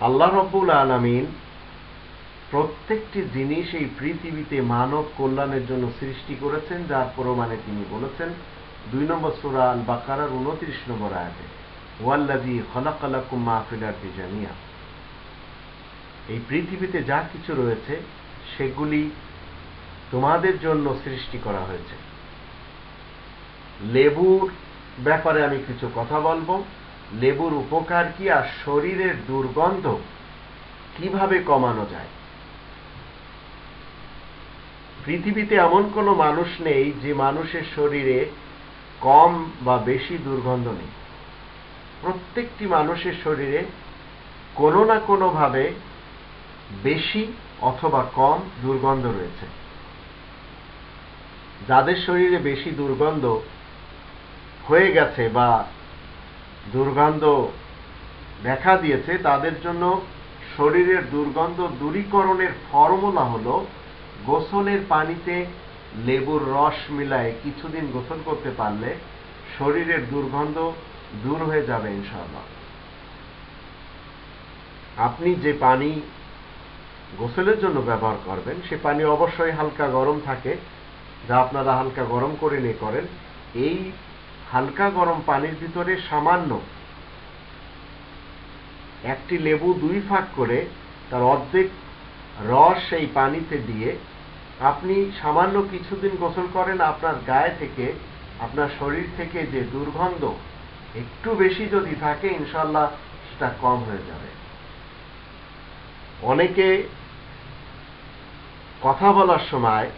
আল্লাহ রব্বুল আলমিন প্রত্যেকটি জিনিস এই পৃথিবীতে মানব কল্যাণের জন্য সৃষ্টি করেছেন, যার প্রমাণে তিনি বলেছেন, দুই নম্বর সুরা আল বাকারার উনত্রিশ নম্বর আয়াতে ওয়াল্লাদি খলাকালাকুম মাহফিলার জামিয়া এই পৃথিবীতে যা কিছু রয়েছে, সেগুলি তোমাদের জন্য সৃষ্টি করা হয়েছে। লেবুর ব্যাপারে আমি কিছু কথা বলব। লেবুর উপকার কি আর শরীরের দুর্গন্ধ কীভাবে কমানো যায়? পৃথিবীতে এমন কোনো মানুষ নেই যে মানুষের শরীরে কম বা বেশি দুর্গন্ধ নেই। প্রত্যেকটি মানুষের শরীরে কোনো না কোনোভাবে বেশি অথবা কম দুর্গন্ধ রয়েছে। যাদের শরীরে বেশি দুর্গন্ধ হয়ে গেছে বা দুর্গন্ধ দেখা দিয়েছে, তাদের জন্য শরীরের দুর্গন্ধ দূরীকরণের ফর্মুলা হলো গোসলের পানিতে লেবুর রস মিলায় কিছুদিন গোসল করতে পারলে শরীরের দুর্গন্ধ দূর হয়ে যাবে ইনশাআল্লাহ। আপনি যে পানি গোসলের জন্য ব্যবহার করবেন, সে পানি অবশ্যই হালকা গরম থাকে, যা আপনারা হালকা গরম করে নিয়ে করেন। এই হালকা গরম পানির ভিতরে সামান্য একটি লেবু দুই ফাঁক করে তার অর্ধেক রস সেই পানিতে দিয়ে আপনি সামান্য কিছুদিন গোসল করেন, আপনার গায়ে থেকে, আপনার শরীর থেকে যে দুর্গন্ধ একটু বেশি যদি থাকে ইনশাল্লাহ সেটা কম হয়ে যাবে। অনেকে কথা বলার সময়,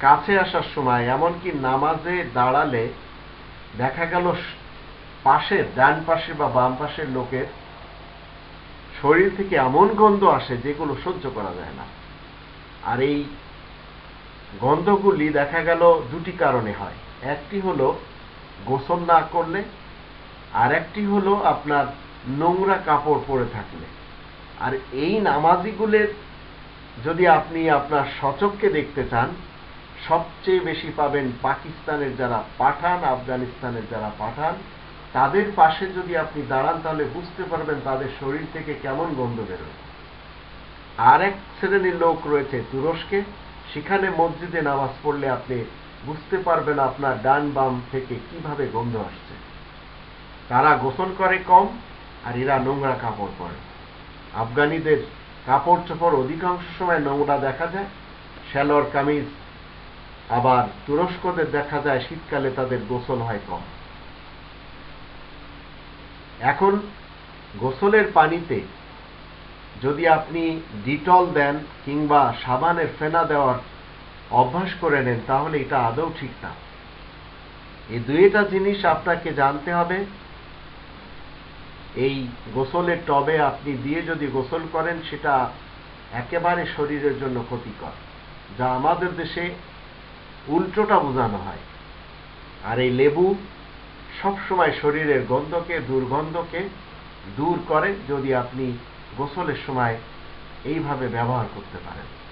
কাছে আসার সময়, এমনকি নামাজে দাঁড়ালে দেখা গেল পাশের ডান পাশে বা বাম পাশের লোকের শরীর থেকে এমন গন্ধ আসে যেগুলো সহ্য করা যায় না। আর এই গন্ধগুলি দেখা গেল দুটি কারণে হয়। একটি হলো গোসল না করলে, আর একটি হলো আপনার নোংরা কাপড় পরে থাকলে। আর এই নামাজিগুলের যদি আপনি আপনার সচককে দেখতে চান সবচেয়ে বেশি পাবেন পাকিস্তানের যারা পাঠান, আফগানিস্তানের যারা পাঠান, তাদের পাশে যদি আপনি দাঁড়ান, তাহলে বুঝতে পারবেন তাদের শরীর থেকে কেমন গন্ধ বেরোয়। আর এক শ্রেণির লোক রয়েছে তুরস্কে, সেখানে মসজিদে নামাজ পড়লে আপনি বুঝতে পারবেন আপনার ডান বাম থেকে কীভাবে গন্ধ আসছে। তারা গোসল করে কম আর এরা নোংরা কাপড় পরে। আফগানিদের কাপড় চোপড় অধিকাংশ সময় নোংরা দেখা যায়। শ্যালর কামিজ আবার তুরস্কদের দেখা যায় শীতকালে তাদের গোসল হয় কম। এখন গোসলের পানিতে যদি আপনি ডিটল দেন কিংবা সাবানের ফেনা দেওয়ার অভ্যাস করে নেন, তাহলে এটা আদৌ ঠিক না। এই দুইটা জিনিস আপনাকে জানতে হবে। এই গোসলের টবে আপনি দিয়ে যদি গোসল করেন, সেটা একেবারে শরীরের জন্য ক্ষতিকর। যা আমাদের দেশে উল্টোটা বোঝানো হয়। আর এই লেবু সবসময় শরীরের গন্ধকে, দুর্গন্ধকে দূর করে যদি আপনি গোসলের সময় এইভাবে ব্যবহার করতে পারেন।